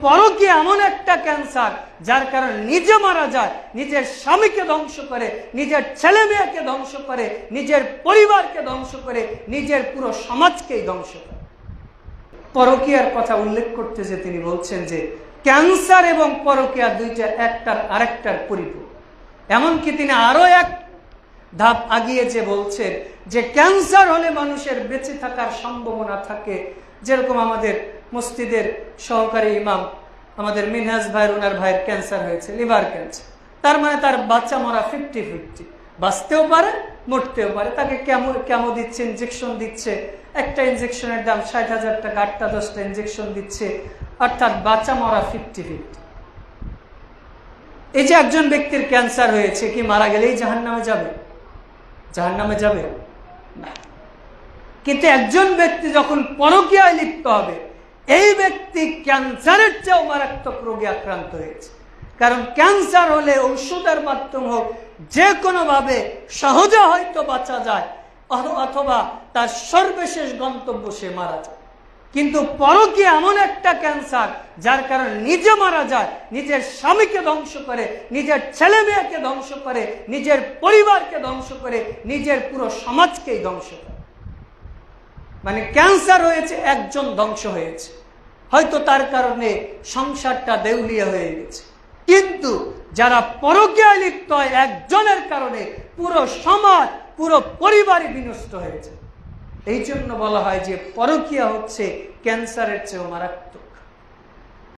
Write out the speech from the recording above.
পরকে এমন একটা ক্যান্সার যার কারণে নিজে মারা যায়, নিজের স্বামীকে ধ্বংস করে, নিজের ছেলে মেয়েকে ধ্বংস করে, নিজের পরিবারকে ধ্বংস করে, নিজের পুরো সমাজকেই ধ্বংস করে। পরকিয়ার কথা উল্লেখ করতে যে তিনি বলছেন যে, ক্যান্সার এবং পরকিয়া দুইটা একটার আরেকটার পরিপূরক। এমনকি তিনি আরও এক ধাপ আগিয়ে যে বলছেন যে, ক্যান্সার হলে মানুষের বেঁচে থাকার সম্ভাবনা থাকে। যেরকম আমাদের মসজিদের সহকারী ইমাম আমাদের মিনহাজ ভাইয়ের ওনার ভাইয়ের ক্যান্সার হয়েছে, লিভার ক্যান্সার। তার মানে তার বাচ্চা মরা ফিফটি ফিফটি বাঁচতেও পারে, মরতেও পারে। তাকে কেমন কেমন দিচ্ছে ইঞ্জেকশন দিচ্ছে। একটা ইঞ্জেকশনের দাম ষাট হাজার টাকা, আটটা, দশটা ইঞ্জেকশন দিচ্ছে। অর্থাৎ বাচ্চা মরা ফিফটি ফিফটি এই যে একজন ব্যক্তির ক্যান্সার হয়েছে, কি মারা গেলেই জাহান নামে যাবে? জাহান নামে যাবে কিন্তু একজন ব্যক্তি যখন পরকীয়ায় লিপ্ত হবে এই ব্যক্তি ক্যান্সারের চেয়েও মারাত্মক রোগে আক্রান্ত হয়েছে। কারণ ক্যান্সার হলে ঔষধের মাধ্যম হোক, যে কোনোভাবে সহজে হয়তো বাঁচা যায় অথবা তার সর্বশেষ গন্তব্য সে মারা যায়। কিন্তু পরকে এমন একটা ক্যান্সার যার কারণে নিজে মারা যায়, নিজের স্বামীকে ধ্বংস করে, নিজের ছেলে মেয়েকে ধ্বংস করে, নিজের পরিবারকে ধ্বংস করে, নিজের পুরো সমাজকেই ধ্বংস করে। মানে ক্যান্সার হয়েছে, একজন ধ্বংস হয়েছে। হয়তো তার কারণে সংসারটা দেউলিয়া হয়ে গেছে। কিন্তু যারা পরকীয়ায় লিপ্ত হয়, একজনের কারণে পুরো সমাজ, পুরো পরিবারই বিনষ্ট হয়েছে। এই জন্য বলা হয় যে পরকীয়া হচ্ছে ক্যান্সারের চেয়েও মারাত্মক।